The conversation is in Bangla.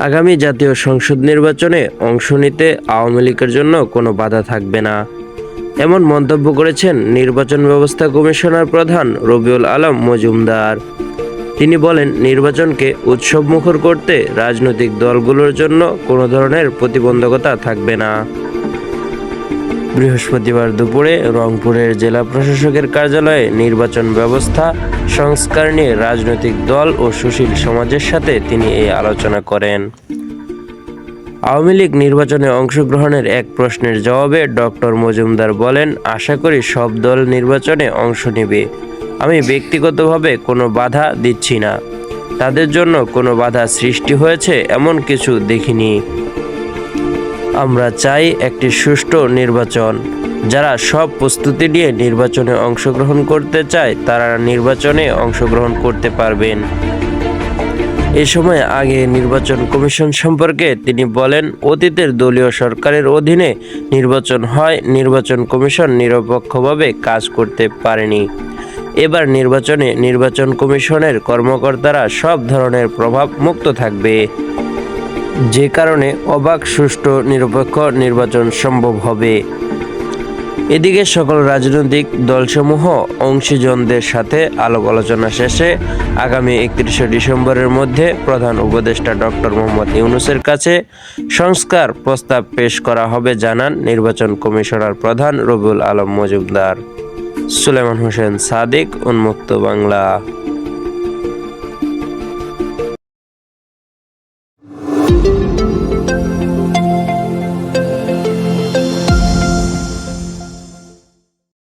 আগামী জাতীয় সংসদ নির্বাচনে অংশ নিতে আওয়ামী লীগের জন্য কোনো বাধা থাকবে না। এমন মন্তব্য করেছেন নির্বাচন ব্যবস্থা কমিশনার প্রধান রবিউল আলম মজুমদার। তিনি বলেন, নির্বাচনকে উৎসবমুখর করতে রাজনৈতিক দলগুলোর জন্য কোনো ধরনের প্রতিবন্ধকতা থাকবে না। বৃহস্পতিবার দুপুরে রংপুরের জেলা প্রশাসকের কার্যালয়ে নির্বাচন ব্যবস্থা, সংস্কার নিয়ে রাজনৈতিক দল ও সুশীল সমাজের সাথে তিনি এই আলোচনা করেন। আওয়ামী লীগ নির্বাচনে অংশগ্রহণের এক প্রশ্নের জবাবে ডক্টর মজুমদার বলেন, আশা করি সব দল নির্বাচনে অংশ নেবে। আমি ব্যক্তিগতভাবে কোনো বাধা দিচ্ছি না। তাদের জন্য কোনো বাধা সৃষ্টি হয়েছে এমন কিছু দেখিনি। আমরা চাই একটি সুষ্ঠু নির্বাচন। যারা সব প্রস্তুতি নিয়ে নির্বাচনে অংশগ্রহণ করতে চায়, তারা নির্বাচনে অংশগ্রহণ করতে পারবেন। এ সময় আগে নির্বাচন কমিশন সম্পর্কে তিনি বলেন, অতীতের দলীয় সরকারের অধীনে নির্বাচন হয়, নির্বাচন কমিশন নিরপেক্ষভাবে কাজ করতে পারেনি। এবার নির্বাচনে নির্বাচন কমিশনের কর্মকর্তারা সব ধরনের প্রভাব মুক্ত থাকবে। যে কারণে অবাক, সুষ্ঠু, নিরপেক্ষ নির্বাচন সম্ভব হবে। এদিকে সকল রাজনৈতিক দলসমূহ অংশীজনদের সাথে আলোক আলোচনা শেষে আগামী একত্রিশে ডিসেম্বরের মধ্যে প্রধান উপদেষ্টা ডক্টর মোহাম্মদ ইউনুসের কাছে সংস্কার প্রস্তাব পেশ করা হবে, জানান নির্বাচন কমিশনার প্রধান রবিউল আলম মজুমদার। সুলেমান হোসেন সাদিক, উন্মুক্ত বাংলা।